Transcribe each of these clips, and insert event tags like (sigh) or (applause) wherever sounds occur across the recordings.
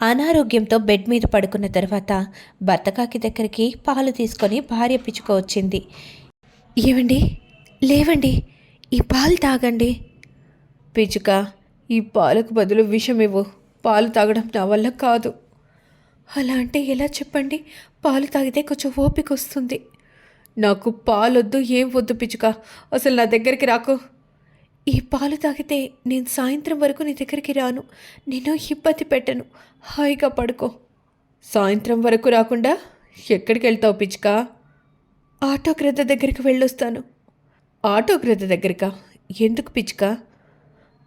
అనారోగ్యంతో బెడ్ మీద పడుకున్న తర్వాత భర్తకాకి దగ్గరికి పాలు తీసుకొని భార్య పిచ్చుక వచ్చింది. ఏవండి? లేవండి. ఈ పాలు తాగండి. పిచ్చుక ఈ పాలకు బదులు విషం ఇవ్వు. పాలు తాగడం నా వల్ల కాదు. అలా అంటే ఎలా చెప్పండి? పాలు తాగితే కొంచెం ఓపిక వస్తుంది. నాకు పాలొద్దు ఏం వద్దు పిచ్చుక. అసలు నా దగ్గరికి రాకు. ఈ పాలు తాగితే నేను సాయంత్రం వరకు నీ దగ్గరికి రాను. నేను ఇబ్బంది పెట్టను. హాయిగా పడుకో. సాయంత్రం వరకు రాకుండా ఎక్కడికి వెళ్తావు పిచ్చుక? ఆటో గ్రద్ద దగ్గరికి వెళ్ళొస్తాను. ఆటో గ్రద్ద దగ్గరికా? ఎందుకు పిచ్చుక?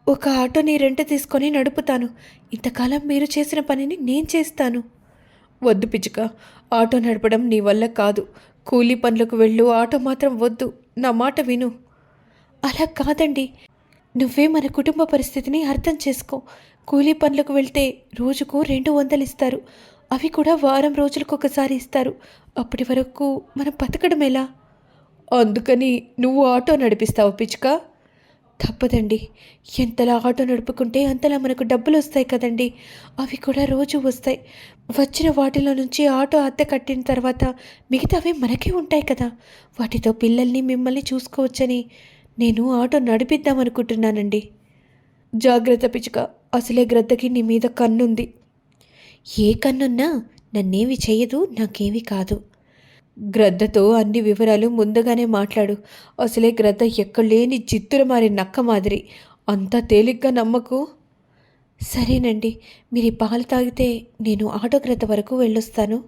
ఒక ఆటోని రెంట తీసుకొని నడుపుతాను. ఇంతకాలం మీరు చేసిన పనిని నేను చేస్తాను. వద్దు పిచ్చుక. ఆటో నడపడం నీ వల్ల కాదు. కూలీ పనులకు వెళ్ళు. ఆటో మాత్రం వద్దు. నా మాట విను. అలా కాదండి. నువ్వే మన కుటుంబ పరిస్థితిని అర్థం చేసుకో. కూలీ పనులకు వెళ్తే రోజుకు రెండు వందలు ఇస్తారు. అవి కూడా వారం రోజులకు ఒకసారి ఇస్తారు. అప్పటి వరకు మనం బతకడం ఎలా? అందుకని నువ్వు ఆటో నడిపిస్తావు పిచ్చుక? తప్పదండి. ఎంతలా ఆటో నడుపుకుంటే అంతలా మనకు డబ్బులు వస్తాయి కదండి. అవి కూడా రోజు వస్తాయి. వచ్చిన వాటిలో నుంచి ఆటో అద్దె కట్టిన తర్వాత మిగతావి మనకే ఉంటాయి కదా. వాటితో పిల్లల్ని మిమ్మల్ని చూసుకోవచ్చని నేను ఆటో నడిపిద్దాం అనుకుంటున్నానండి జాగ్రత్త పిచ్చుక అసలే గ్రద్దకి నీ మీద కన్నుంది. ఏ కన్నున్నా నన్నేమి చేయదు నాకేమీ కాదు. గ్రద్దతో అన్ని వివరాలు ముందుగానే మాట్లాడు. అసలే గ్రద్ద ఎక్కడలేని చిత్తుర మారి నక్క మాదిరి. అంతా తేలిగ్గా నమ్మకు. సరేనండి మీరు పాలు తాగితే నేను ఆటో గ్రద్ద వరకు వెళ్ళొస్తాను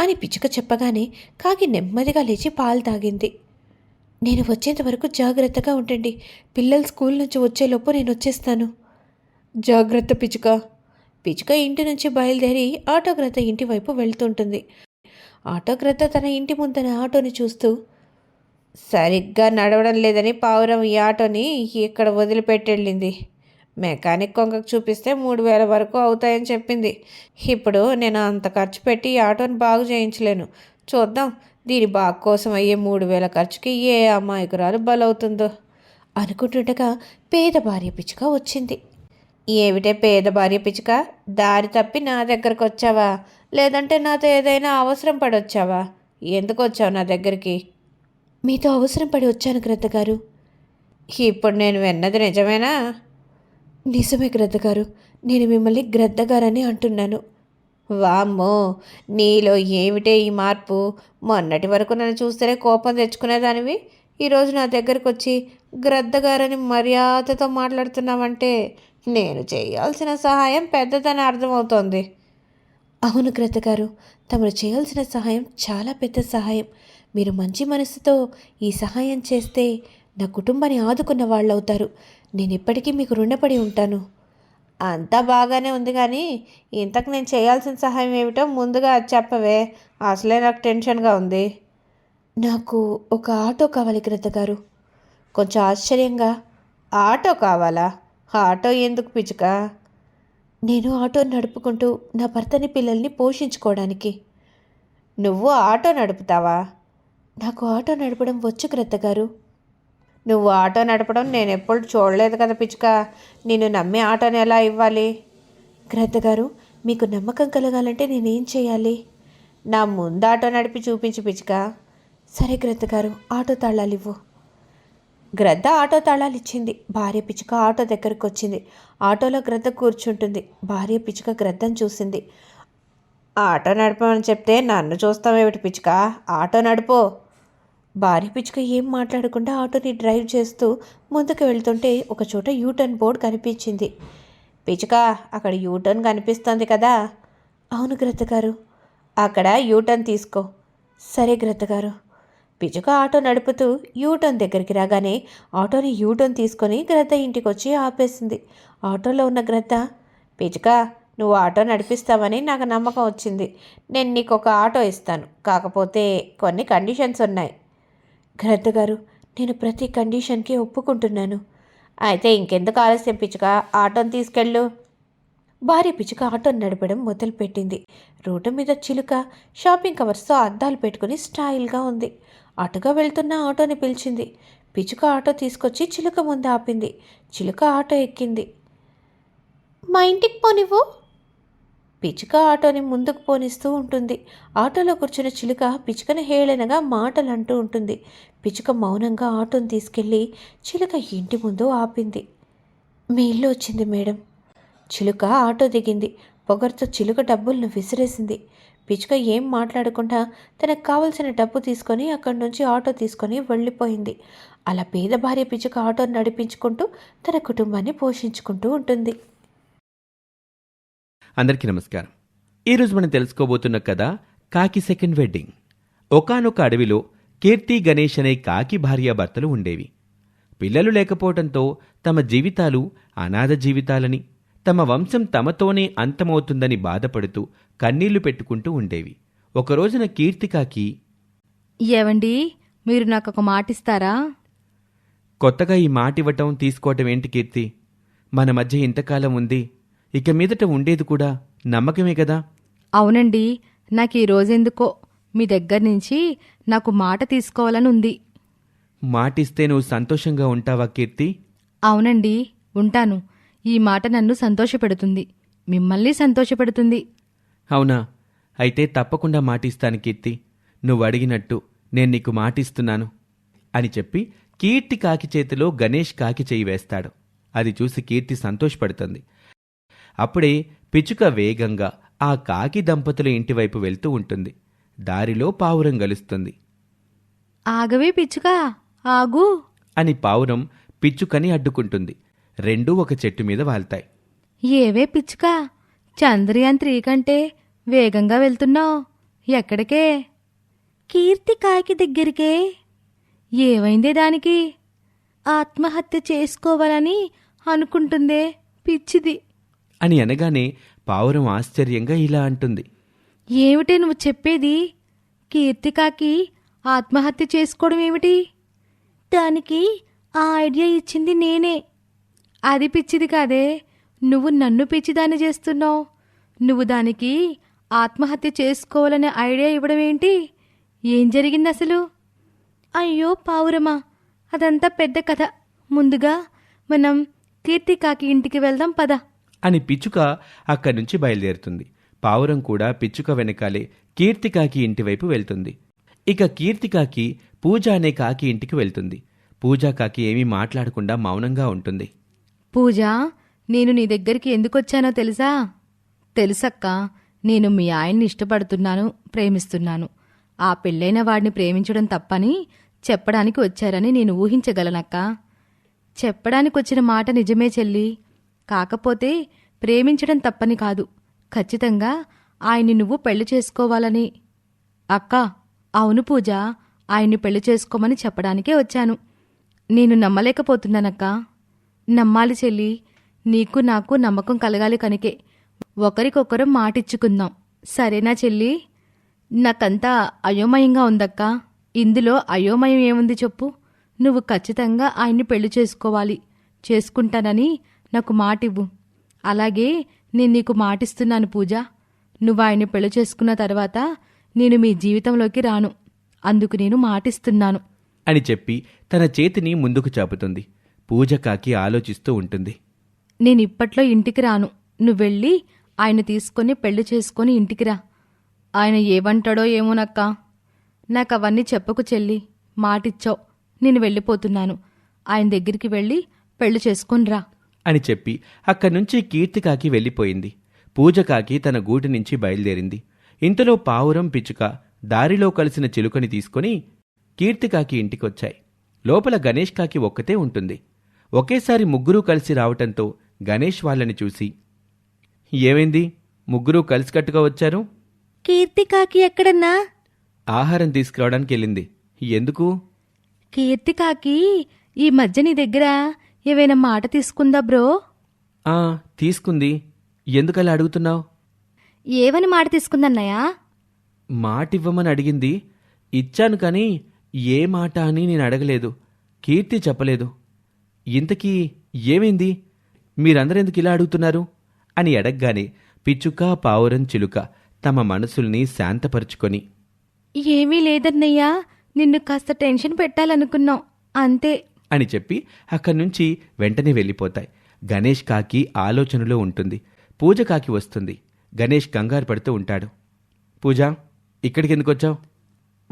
అని పిచ్చుక చెప్పగానే కాకి నెమ్మదిగా లేచి పాలు తాగింది. నేను వచ్చేంత వరకు జాగ్రత్తగా ఉండండి. పిల్లలు స్కూల్ నుంచి వచ్చేలోపు నేను వచ్చేస్తాను. జాగ్రత్త పిచ్చుక. పిచ్చుక ఇంటి నుంచి బయలుదేరి ఆటోగ్రత ఇంటి వైపు వెళ్తుంటుంది. ఆటోగ్రత తన ఇంటి ముందన ఆటోని చూస్తూ సరిగ్గా నడవడం లేదని పావురం ఈ ఆటోని ఇక్కడ వదిలిపెట్టెళ్ళింది? మెకానిక్ కొంగకు చూపిస్తే మూడు వేల వరకు అవుతాయని చెప్పింది. ఇప్పుడు నేను అంత ఖర్చు పెట్టి ఈ ఆటోని బాగు చేయించలేను. చూద్దాం. దీని బాగు కోసం అయ్యే మూడు వేల ఖర్చుకి ఏ అమాయకురాలు బలవుతుందో అనుకుంటుండగా పేద భార్య పిచ్చుక వచ్చింది. ఏమిటే పేద భార్య పిచ్చుక? దారి తప్పి నా దగ్గరకు వచ్చావా? లేదంటే నాతో ఏదైనా అవసరం పడి వచ్చావా? ఎందుకు వచ్చావు నా దగ్గరికి? మీతో అవసరం పడి వచ్చాను గ్రద్దగారు ఇప్పుడు నేను విన్నది నిజమేనా? నిజమే గ్రద్దగారు నేను మిమ్మల్ని గ్రద్దగారని అంటున్నాను. వామ్మో నీలో ఏమిటే ఈ మార్పు? మొన్నటి వరకు నన్ను చూస్తేనే కోపం తెచ్చుకునేదానివి. ఈరోజు నా దగ్గరకు వచ్చి గ్రద్దగారని మర్యాదతో మాట్లాడుతున్నావంటే నేను చేయాల్సిన సహాయం పెద్దదని అర్థమవుతోంది. అవును గ్రద్దగారు తమరు చేయాల్సిన సహాయం చాలా పెద్ద సహాయం. మీరు మంచి మనసుతో ఈ సహాయం చేస్తే నా కుటుంబాన్ని ఆదుకున్న వాళ్ళు అవుతారు నేను ఎప్పటికీ మీకు రుణపడి ఉంటాను. అంతా బాగానే ఉంది కానీ ఇంతకు నేను చేయాల్సిన సహాయం ఏమిటో ముందుగా చెప్పవే. అసలే నాకు టెన్షన్గా ఉంది. నాకు ఒక ఆటో కావాలి గ్రద్ద గారు. కొంచెం ఆశ్చర్యంగా ఆటో కావాలా? ఆటో ఎందుకు పిచ్చుక? నేను ఆటో నడుపుకుంటూ నా భర్తని పిల్లల్ని పోషించుకోవడానికి. నువ్వు ఆటో నడుపుతావా? నాకు ఆటో నడపడం వచ్చు గ్రద్ద గారు. నువ్వు ఆటో నడపడం నేను ఎప్పుడు చూడలేదు కదా పిచ్చుక. నిన్ను నమ్మి ఆటోని ఎలా ఇవ్వాలి? గ్రద్ద గారు మీకు నమ్మకం కలగాలంటే నేనేం చేయాలి? నా ముందు ఆటో నడిపి చూపించు పిచ్చుక. సరే గ్రద్ద గారు ఆటో తాళాలు ఇవ్వు. గ్రద్ద ఆటో తాళాలు ఇచ్చింది. భార్య పిచ్చుక ఆటో దగ్గరకు వచ్చింది. ఆటోలో గ్రద్ద కూర్చుంటుంది. భార్య పిచ్చుక గ్రద్దను చూసింది. ఆటో నడపమని చెప్తే నన్ను చూస్తామేమిటి పిచ్చుక? ఆటో నడుపో. భార్య పిచ్చుక ఏం మాట్లాడకుండా ఆటోని డ్రైవ్ చేస్తూ ముందుకు వెళ్తుంటే ఒక చోట యూటర్న్ బోర్డ్ కనిపించింది. పిచ్చుక అక్కడ యూటర్న్ కనిపిస్తుంది కదా? అవును గ్రతగారు అక్కడ యూటర్న్ తీసుకో. సరే గ్రతగారు గారు. పిచ్చుక ఆటో నడుపుతూ యూటర్న్ దగ్గరికి రాగానే ఆటోని యూటర్న్ తీసుకొని గ్రద్ద ఇంటికి వచ్చి ఆపేసింది. ఆటోలో ఉన్న గ్రద్ద పిచ్చుక నువ్వు ఆటో నడిపిస్తావని నాకు నమ్మకం వచ్చింది. నేను నీకు ఒక ఆటో ఇస్తాను. కాకపోతే కొన్ని కండిషన్స్ ఉన్నాయి. గ్రద్ద గారు నేను ప్రతి కండిషన్కి ఒప్పుకుంటున్నాను. అయితే ఇంకెందుకు ఆలస్యం పిచ్చుక? ఆటోని తీసుకెళ్ళు. భార్య పిచ్చుక ఆటోని నడపడం మొదలుపెట్టింది. రోడ్డు మీద చిలుక షాపింగ్ కవర్స్తో అద్దాలు పెట్టుకుని స్టైల్గా ఉంది. అటుగా వెళ్తున్న ఆటోని పిలిచింది. పిచ్చుక ఆటో తీసుకొచ్చి చిలుక ముందు ఆపింది చిలుక ఆటో ఎక్కింది. మా ఇంటికి పోనివ్వు పిచ్చుక ఆటోని ముందుకు పోనిస్తూ ఉంటుంది. ఆటోలో కూర్చున్న చిలుక పిచ్చుకను హేళనగా మాటలు అంటూ ఉంటుంది. పిచ్చుక మౌనంగా ఆటోని తీసుకెళ్ళి చిలుక ఇంటి ముందు ఆపింది. మీ ఇల్లు వచ్చింది మేడం. చిలుక ఆటో దిగింది. పొగరుతో చిలుక డబ్బులను విసిరేసింది. పిచ్చుక ఏం మాట్లాడకుండా తనకు కావలసిన డబ్బు తీసుకొని అక్కడి నుంచి ఆటో తీసుకొని వెళ్ళిపోయింది. అలా పేద భార్య పిచ్చుక ఆటో నడిపించుకుంటూ తన కుటుంబాన్ని పోషించుకుంటూ ఉంటుంది. అందరికీ నమస్కారం. ఈరోజు మనం తెలుసుకోబోతున్న కథ కాకి సెకండ్ వెడ్డింగ్. ఒకానొక అడవిలో కీర్తి గణేష్ అనే కాకి భార్యాభర్తలు ఉండేవి. పిల్లలు లేకపోవడంతో తమ జీవితాలు అనాథ జీవితాలని తమ వంశం తమతోనే అంతమవుతుందని బాధపడుతూ కన్నీళ్ళు పెట్టుకుంటూ ఉండేవి. ఒక రోజున కీర్తికాకి ఏవండి మీరు నాకు ఒక మాట ఇస్తారా కొత్తగా ఈ మాట ఇవ్వటం తీసుకోవటం ఏంటి కీర్తి? మన మధ్య ఇంతకాలం ఉంది. ఇక మీదట ఉండేది కూడా నమ్మకమే కదా? అవునండి. నాకు ఈ రోజెందుకో మీ దగ్గర నుంచి నాకు మాట తీసుకోవాలని ఉంది. మాటిస్తే నువ్వు సంతోషంగా ఉంటావా కీర్తి? అవునండి. ఉంటాను. ఈ మాట నన్ను సంతోషపెడుతుంది. మిమ్మల్ని సంతోషపెడుతుంది. అవునా? అయితే తప్పకుండా మాటిస్తాను కీర్తి. నువ్వు అడిగినట్టు నేను నీకు మాటిస్తున్నాను అని చెప్పి కీర్తి కాకి చేతిలో గణేష్ కాకి చేయి వేస్తాడు. అది చూసి కీర్తి సంతోషపడుతుంది. అప్పుడే పిచ్చుక వేగంగా ఆ కాకి దంపతుల ఇంటివైపు వెళ్తూ ఉంటుంది. దారిలో పావురం గలుస్తుంది. ఆగవే పిచ్చుకా ఆగు. అని పావురం పిచ్చుకని అడ్డుకుంటుంది. రెండూ ఒక చెట్టు మీద వాల్తాయి ఏవే పిచ్చుకా చంద్రయాన్ త్రీ కంటే వేగంగా వెళ్తున్నావు. ఎక్కడికే? కీర్తి కాకి దగ్గరికే. ఏమైందే దానికి? ఆత్మహత్య చేసుకోవాలని అనుకుంటుందే పిచ్చిది. అని అనగానే పావురం ఆశ్చర్యంగా ఇలా అంటుంది. ఏమిటి నువ్వు చెప్పేది? కీర్తికాకి ఆత్మహత్య చేసుకోవడం ఏమిటి? దానికి ఆ ఐడియా ఇచ్చింది నేనే. అది పిచ్చిది కాదే. నువ్వు నన్ను పిచ్చిదాన్ని చేస్తున్నావు. నువ్వు దానికి ఆత్మహత్య చేసుకోవాలనే ఐడియా ఇవ్వడం ఏంటి? ఏం జరిగింది అసలు? అయ్యో పావురమా అదంతా పెద్ద కథ. ముందుగా మనం కీర్తికాకి ఇంటికి వెళ్దాం పద. అని పిచ్చుక అక్కడి నుంచి బయలుదేరుతుంది. పావురం కూడా పిచ్చుక వెనకాలే కీర్తికాకి ఇంటివైపు వెళ్తుంది. ఇక కీర్తికాకి పూజ అనే కాకి ఇంటికి వెళ్తుంది. పూజా కాకి ఏమీ మాట్లాడకుండా మౌనంగా ఉంటుంది. పూజ నేను నీ దగ్గరికి ఎందుకొచ్చానో తెలుసా? తెలుసక్క నేను మీ ఆయన్ని ఇష్టపడుతున్నాను ప్రేమిస్తున్నాను. ఆ పెళ్ళైన వాడిని ప్రేమించడం తప్పని చెప్పడానికి వచ్చారని నేను ఊహించగలనక్క. చెప్పడానికి వచ్చిన మాట నిజమే చెల్లి. కాకపోతే ప్రేమించడం తప్పని కాదు. ఖచ్చితంగా ఆయన్ని నువ్వు పెళ్ళి చేసుకోవాలని. అక్క అవును పూజ ఆయన్ని పెళ్ళి చేసుకోమని చెప్పడానికే వచ్చాను. నేను నమ్మలేకపోతున్నానక్క. నమ్మాలి చెల్లి నీకు నాకు నమ్మకం కలగాలి కనుకే. ఒకరికొకరం మాటిచ్చుకుందాం. సరేనా చెల్లి? నాకంతా అయోమయంగా ఉందక్క. ఇందులో అయోమయం ఏముంది చెప్పు. నువ్వు ఖచ్చితంగా ఆయన్ని పెళ్ళి చేసుకోవాలి. చేసుకుంటానని నాకు మాటివ్వు. అలాగే నేను నీకు మాటిస్తున్నాను పూజ. నువ్వు ఆయన్ని పెళ్ళి చేసుకున్న తర్వాత నేను మీ జీవితంలోకి రాను. అందుకు నేను మాటిస్తున్నాను. అని చెప్పి తన చేతిని ముందుకు చాపుతుంది. పూజ కాకి ఆలోచిస్తూ ఉంటుంది. నేను ఇప్పట్లో ఇంటికి రాను. నువ్వెళ్ళి ఆయన తీసుకొని పెళ్ళి చేసుకొని ఇంటికి రా. ఆయన ఏమంటాడో ఏమోనక్క నాకు అవన్నీ చెప్పకు చెల్లి. మాటిచ్చావు. నేను వెళ్ళిపోతున్నాను. ఆయన దగ్గరికి వెళ్ళి పెళ్ళి చేసుకొని రా. అని చెప్పి అక్కడి నుంచి కీర్తికాకి వెళ్ళిపోయింది. పూజ కాకి తన గూటి నుంచి బయలుదేరింది. ఇంతలో పావురం పిచ్చుక దారిలో కలిసిన చిలుకని తీసుకొని కీర్తికాకి ఇంటికొచ్చాయి. లోపల గణేష్ కాకి ఒక్కతే ఉంటుంది. ఒకేసారి ముగ్గురూ కలిసి రావటంతో గణేష్ వాళ్ళని చూసి ఏమైంది? ముగ్గురూ కలిసికట్టుగా వచ్చారు? కీర్తికాకి ఎక్కడన్నా? ఆహారం తీసుకురావడానికి వెళ్ళింది ఎందుకు? కీర్తికాకి ఈ మధ్య నీ దగ్గర ఏవైనా మాట తీసుకుందా బ్రో? ఆ తీసుకుంది. ఎందుకలా అడుగుతున్నావు? ఏవని మాట తీసుకుందన్నయ్యా? మాట ఇవ్వమని అడిగింది. ఇచ్చాను కానీ ఏ మాట అని నేను అడగలేదు. కీర్తి చెప్పలేదు. ఇంతకీ ఏమైంది? మీరందరెందుకు ఇలా అడుగుతున్నారు? అని అడగగానే పిచ్చుక పావురం చిలుక తమ మనసుల్ని శాంతపరుచుకొని. ఏమీ లేదన్నయ్యా. నిన్ను కాస్త టెన్షన్ పెట్టాలనుకున్నాం. అంతే. అని చెప్పి అక్కడి నుంచి వెంటనే వెళ్ళిపోతాయి. గణేష్ కాకి ఆలోచనలో ఉంటుంది. పూజ కాకి వస్తుంది. గణేష్ కంగారు పడుతూ ఉంటాడు. పూజ ఇక్కడికి ఎందుకు వచ్చావు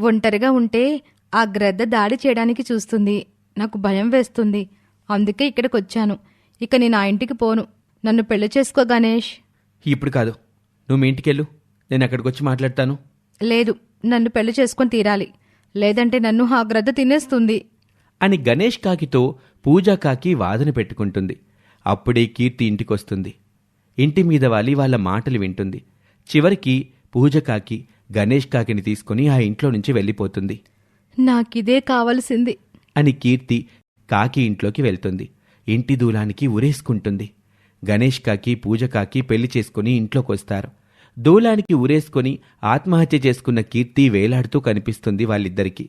ఒంటరిగా ఉంటే ఆ గ్రద్ద దాడి చేయడానికి చూస్తుంది. నాకు భయం వేస్తుంది. అందుకే ఇక్కడికి వచ్చాను ఇక నేను ఆ ఇంటికి పోను. నన్ను పెళ్ళి చేసుకో గణేష్. ఇప్పుడు కాదు. నువ్వు మీ ఇంటికెళ్ళు. నేను అక్కడికి వచ్చి మాట్లాడతాను. లేదు. నన్ను పెళ్ళి చేసుకొని తీరాలి. లేదంటే నన్ను ఆ గ్రద్ద తినేస్తుంది. అని గణేష్ కాకితో పూజా కాకి వాదన పెట్టుకుంటుంది. అప్పుడే కీర్తి ఇంటికొస్తుంది. ఇంటి మీద వాలి వాళ్ళ మాటలు వింటుంది. చివరికి పూజ కాకి గణేష్ కాకిని తీసుకుని ఆ ఇంట్లో నుంచి వెళ్ళిపోతుంది. నాకిదే కావలసింది. అని కీర్తి కాకి ఇంట్లోకి వెళ్తుంది. ఇంటి దూలానికి ఉరేసుకుంటుంది గణేష్ కాకి పూజ కాకి పెళ్ళి చేసుకుని ఇంట్లోకొస్తారు. దూలానికి ఉరేసుకొని ఆత్మహత్య చేసుకున్న కీర్తి వేలాడుతూ కనిపిస్తుంది వాళ్ళిద్దరికీ.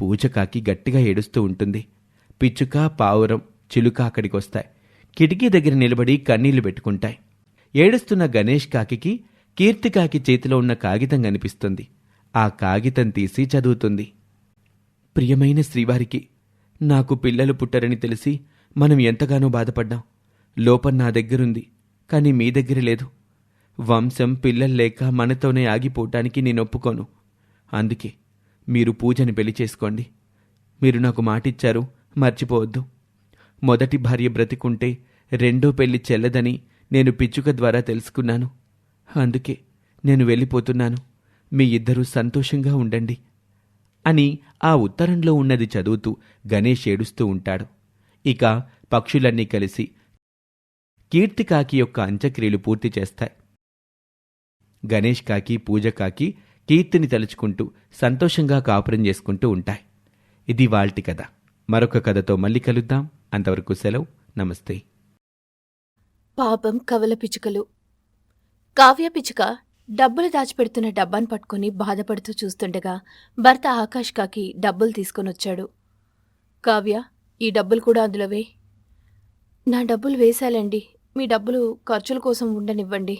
పూజకాకి గట్టిగా ఏడుస్తూ ఉంటుంది. పిచ్చుక పావురం చిలుక అక్కడికొస్తాయి. కిటికీ దగ్గర నిలబడి కన్నీళ్ళు పెట్టుకుంటాయి. ఏడుస్తున్న గణేష్ కాకికి కీర్తికాకి చేతిలో ఉన్న కాగితం కనిపిస్తుంది. ఆ కాగితం తీసి చదువుతుంది. ప్రియమైన శ్రీవారికి నాకు పిల్లలు పుట్టరని తెలిసి మనం ఎంతగానో బాధపడ్డాం. లోపం నా దగ్గరుంది కానీ మీ దగ్గర లేదు. వంశం పిల్లలు లేక మనతోనే ఆగిపోవటానికి నేను ఒప్పుకోను. అందుకే మీరు పూజని పెళ్ళి చేసుకోండి. మీరు నాకు మాటిచ్చారు మర్చిపోవద్దు. మొదటి భార్య బ్రతికుంటే రెండో పెళ్ళి చెల్లదని నేను పిచ్చుక ద్వారా తెలుసుకున్నాను. అందుకే నేను వెళ్ళిపోతున్నాను. మీ ఇద్దరూ సంతోషంగా ఉండండి అని ఆ ఉత్తరంలో ఉన్నది చదువుతూ గణేష్ ఏడుస్తూ ఉంటాడు. ఇక పక్షులన్నీ కలిసి కీర్తికాకి యొక్క అంత్యక్రియలు పూర్తి చేస్తాయి. గణేష్ కాకి పూజ కాకి కీర్తిని తలుచుకుంటూ సంతోషంగా కాపురం చేసుకుంటూ ఉంటాయి. ఇది వాల్టి కథ. మరొక కథతో మళ్ళీ కలుద్దాం. అంతవరకు సెలవు. నమస్తే. పాపం కవల పిచ్చుకలు. కావ్య పిచ్చుక డబ్బులు దాచిపెడుతున్న డబ్బాను పట్టుకుని బాధపడుతూ చూస్తుండగా భర్త ఆకాష్ కాకి డబ్బులు తీసుకొని వచ్చాడు. కావ్య ఈ డబ్బులు కూడా అందులో వే నా డబ్బులు వేశాలండి. మీ డబ్బులు ఖర్చుల కోసం ఉండనివ్వండి.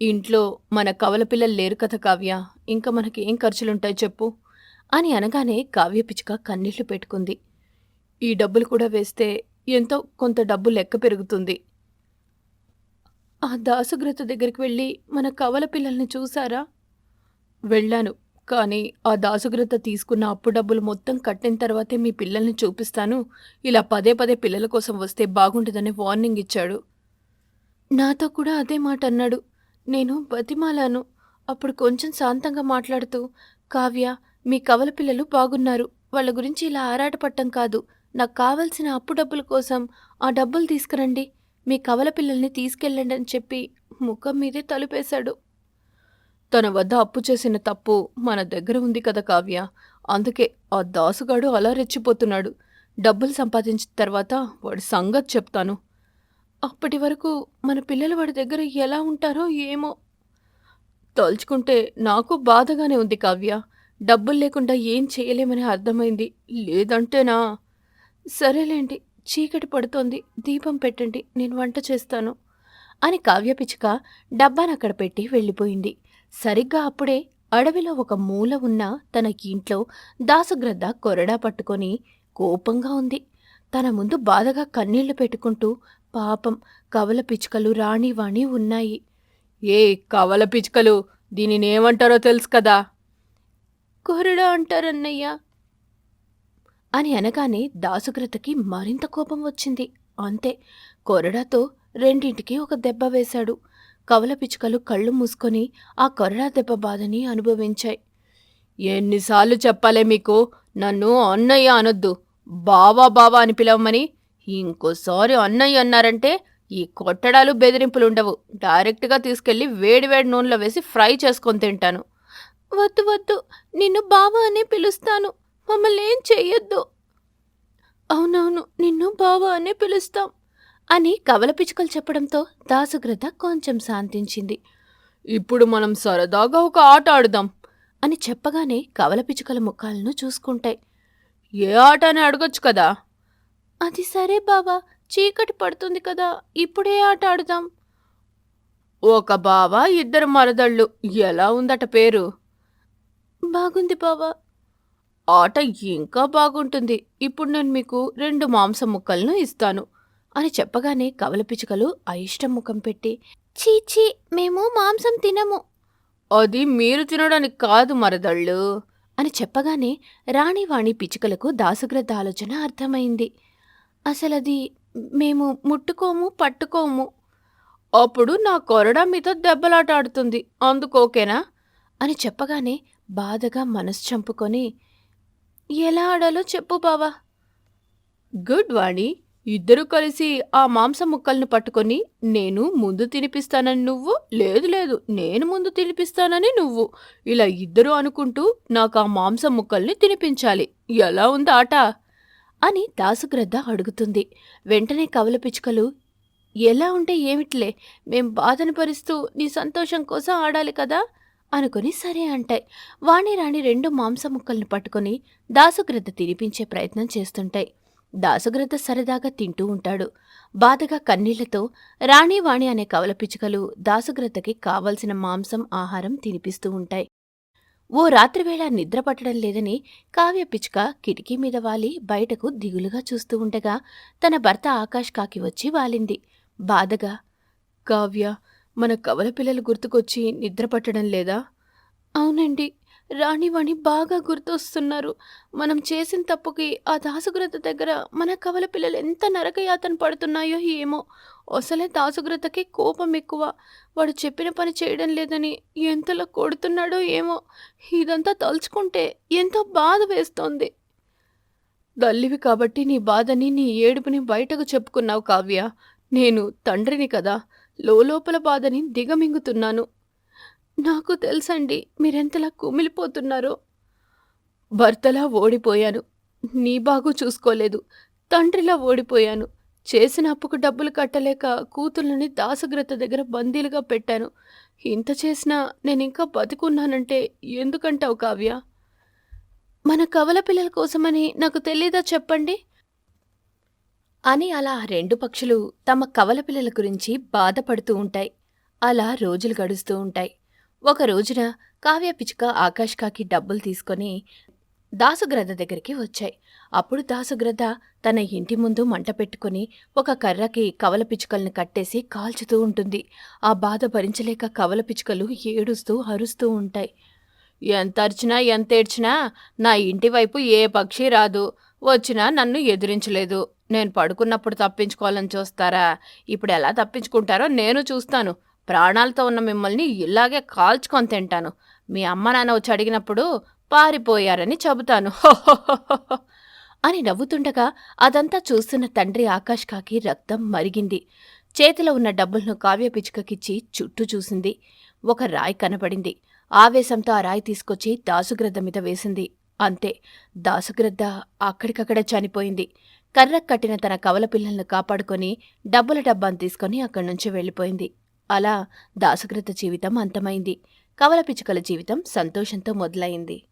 ఇంట్లో మన కవల పిల్లలు లేరు కదా కావ్య ఇంకా మనకి ఏం ఖర్చులుంటాయి చెప్పు అని అనగానే కావ్య పిచ్చుక కన్నీళ్ళు పెట్టుకుంది. ఈ డబ్బులు కూడా వేస్తే ఎంతో కొంత డబ్బు లెక్క పెరుగుతుంది. ఆ దాసుగ్రత దగ్గరికి వెళ్ళి మన కవల పిల్లల్ని చూసారా వెళ్ళాను కానీ ఆ దాసుగ్రత తీసుకున్న అప్పు డబ్బులు మొత్తం కట్టిన తర్వాతే మీ పిల్లల్ని చూపిస్తాను. ఇలా పదే పదే పిల్లల కోసం వస్తే బాగుంటుందని వార్నింగ్ ఇచ్చాడు. నాతో కూడా అదే మాట అన్నాడు. నేను బతిమాలాను. అప్పుడు కొంచెం శాంతంగా మాట్లాడుతూ కావ్య మీ కవల పిల్లలు బాగున్నారు. వాళ్ళ గురించి ఇలా ఆరాటపట్టం కాదు. నాకు కావలసిన అప్పు డబ్బుల కోసం ఆ డబ్బులు తీసుకురండి. మీ కవల పిల్లల్ని తీసుకెళ్ళండి అని చెప్పి ముఖం మీదే తలుపేశాడు. తన వద్ద అప్పు చేసిన తప్పు మన దగ్గర ఉంది కదా కావ్య. అందుకే ఆ దాసుగాడు అలా రెచ్చిపోతున్నాడు. డబ్బులు సంపాదించిన తర్వాత వాడి సంగతి చెప్తాను. అప్పటి వరకు మన పిల్లలు వాడి దగ్గర ఎలా ఉంటారో ఏమో. తలుచుకుంటే నాకు బాధగానే ఉంది కావ్య. డబ్బులు లేకుండా ఏం చేయలేమని అర్థమైంది. లేదంటేనా? సరేలేండి చీకటి పడుతోంది. దీపం పెట్టండి నేను వంట చేస్తాను అని కావ్య పిచ్చుక డబ్బాను అక్కడ పెట్టి వెళ్ళిపోయింది. సరిగ్గా అప్పుడే అడవిలో ఒక మూల ఉన్న తన ఇంట్లో దాసుగ్రద్ద కొరడా పట్టుకొని కోపంగా ఉంది. తన ముందు బాధగా కన్నీళ్ళు పెట్టుకుంటూ పాపం కవల పిచ్చుకలు రాణివాణి ఉన్నాయి. ఏ కవల పిచ్చుకలు? దీనిని ఏమంటారో తెలుసు కదా? కొరడా అంటారన్నయ్యా. అని అనగానే దాసుగ్రతకి మరింత కోపం వచ్చింది. అంతే కొరడాతో రెండింటికి ఒక దెబ్బ వేశాడు. కవల పిచ్చుకలు కళ్ళు మూసుకొని ఆ కొరడా దెబ్బ బాధని అనుభవించాయి. ఎన్నిసార్లు చెప్పాలే మీకు? నన్ను అన్నయ్య అనొద్దు. బావా బావా అని పిలవమని ఇంకోసారి అన్నయ్య అన్నారంటే ఈ కొట్టడాలు బెదిరింపులు ఉండవు. డైరెక్ట్గా తీసుకెళ్ళి వేడివేడి నూనెలో వేసి ఫ్రై చేసుకొని తింటాను. వద్దు వద్దు నిన్ను బావా అనే పిలుస్తాను. మమ్మల్ని ఏం చెయ్యొద్దు. అవునవును నిన్ను బావా అనే పిలుస్తాం అని కవల పిచ్చుకలు చెప్పడంతో దాసుగ్రత కొంచెం శాంతించింది. ఇప్పుడు మనం సరదాగా ఒక ఆట ఆడుదాం అని చెప్పగానే కవల పిచ్చుకల ముఖాలను చూసుకుంటాయి. ఏ ఆట అని అడగొచ్చు కదా? అది సరే బావా చీకటి పడుతుంది కదా ఇప్పుడే ఆట ఆడుదాం. ఒక బావ ఇద్దరు మరదళ్ళు ఎలా ఉందట పేరు? బాగుంది బావా. ఆట ఇంకా బాగుంటుంది. ఇప్పుడు నేను మీకు రెండు మాంసం ముక్కలను ఇస్తాను. అని చెప్పగానే కవల పిచ్చుకలు అయిష్టం ముఖం పెట్టి చీచీ మేము మాంసం తినము. అది మీరు తినడానికి కాదు మరదళ్ళు. అని చెప్పగానే రాణివాణి పిచ్చుకలకు దాసుగ్రద్ద ఆలోచన అర్థమైంది. అసలది మేము ముట్టుకోము పట్టుకోము. అప్పుడు నా కొరడా మీద దెబ్బలాట ఆడుతుంది. అందుకోకేనా అని చెప్పగానే బాధగా మనసు చంపుకొని ఎలా ఆడాలో చెప్పు బావా. గుడ్ వాణి ఇద్దరు కలిసి ఆ మాంసం ముక్కల్ని పట్టుకొని నేను ముందు తినిపిస్తానని నువ్వు? లేదు లేదు నేను ముందు తినిపిస్తానని నువ్వు. ఇలా ఇద్దరు అనుకుంటూ నాకు ఆ మాంసం ముక్కల్ని తినిపించాలి. ఎలా ఉంది ఆట? అని దాసుగ్రద్ద అడుగుతుంది. వెంటనే కవల పిచ్చుకలు ఎలా ఉంటే ఏమిట్లే? మేం బాధను పరుస్తూ నీ సంతోషం కోసం ఆడాలి కదా? అనుకుని సరే అంటాయి. వాణి రాణి రెండు మాంసం ముక్కల్ని పట్టుకొని దాసుగ్రద్ద తినిపించే ప్రయత్నం చేస్తుంటాయి. దాసుగ్రద్ద సరదాగా తింటూ ఉంటాడు. బాధగా కన్నీళ్ళతో రాణి వాణి అనే కవల పిచ్చుకలు దాసుగ్రద్దకి కావలసిన మాంసం ఆహారం తినిపిస్తూ ఉంటాయి. ఓ రాత్రివేళ నిద్ర పట్టడం లేదని కావ్య పిచ్చుక కిటికీ మీద వాలి బయటకు దిగులుగా చూస్తూ ఉండగా తన భర్త ఆకాష్ కాకి వచ్చి వాలింది. బాధగా కావ్య మన కవల పిల్లలు గుర్తుకొచ్చి నిద్ర పట్టడం లేదా? అవునండి రాణివాణి బాగా గుర్తొస్తున్నారు. మనం చేసిన తప్పుకి ఆ దాసుగ్రత దగ్గర మన కవల పిల్లలు ఎంత నరకయాతన పడుతున్నాయో ఏమో. అసలే దాసుగ్రతకి కోపం ఎక్కువ. వాడు చెప్పిన పని చేయడం లేదని ఎంతలా కొడుతున్నాడో ఏమో. ఇదంతా తలుచుకుంటే ఎంతో బాధ వేస్తోంది. తల్లివి కాబట్టి నీ బాధని నీ ఏడుపుని బయటకు చెప్పుకున్నావు కావ్య. నేను తండ్రిని కదా. లోపల బాధని దిగమింగుతున్నాను. నాకు తెలుసండి మీరెంతలా కుమిలిపోతున్నారో. భర్తలా ఓడిపోయాను నీ బాగు చూసుకోలేదు తండ్రిలా ఓడిపోయాను. చేసిన అప్పుకు డబ్బులు కట్టలేక కూతుర్లని దాసగ్రత దగ్గర బందీలుగా పెట్టాను. ఇంత చేసినా నేను ఇంకా బతికున్నానంటే ఎందుకంటావు కావ్య? మన కవల పిల్లల కోసమని నాకు తెలీదా చెప్పండి? అని అలా రెండు పక్షులు తమ కవల పిల్లల గురించి బాధపడుతూ ఉంటాయి. అలా రోజులు గడుస్తూ ఉంటాయి. ఒక రోజున కావ్య పిచ్చుక ఆకాష్ కాకి డబ్బులు తీసుకొని దాసుగ్రద్ద దగ్గరికి వచ్చాయి. అప్పుడు దాసుగ్రద్ద తన ఇంటి ముందు మంట పెట్టుకుని ఒక కర్రకి కవల పిచ్చుకల్ని కట్టేసి కాల్చుతూ ఉంటుంది. ఆ బాధ భరించలేక కవల పిచ్చుకలు ఏడుస్తూ అరుస్తూ ఉంటాయి. ఎంత అరిచినా ఎంత ఏడ్చినా నా ఇంటి వైపు ఏ పక్షి రాదు. వచ్చినా నన్ను ఎదిరించలేదు. నేను పడుకున్నప్పుడు తప్పించుకోవాలని చూస్తారా? ఇప్పుడు ఎలా తప్పించుకుంటారో నేను చూస్తాను. ప్రాణాలతో ఉన్న మిమ్మల్ని ఇలాగే కాల్చుకొని తింటాను. మీ అమ్మ నాన్న వచ్చి అడిగినప్పుడు పారిపోయారని చెబుతాను. (laughs) అని నవ్వుతుండగా అదంతా చూస్తున్న తండ్రి ఆకాష్ కాకి రక్తం మరిగింది. చేతిలో ఉన్న డబ్బులను కావ్య పిచ్చుకకిచ్చి చుట్టూ చూసింది. ఒక రాయి కనపడింది ఆవేశంతో ఆ రాయి తీసుకొచ్చి దాసుగ్రద్ద మీద వేసింది. అంతే దాసుగ్రద్ద అక్కడికక్కడే చనిపోయింది. కర్ర కట్టిన తన కవల పిల్లలను కాపాడుకొని డబ్బుల డబ్బాను తీసుకొని అక్కడి నుంచి వెళ్ళిపోయింది. అలా దాసకృత జీవితం అంతమైంది. కవల పిచ్చుకల జీవితం సంతోషంతో మొదలైంది.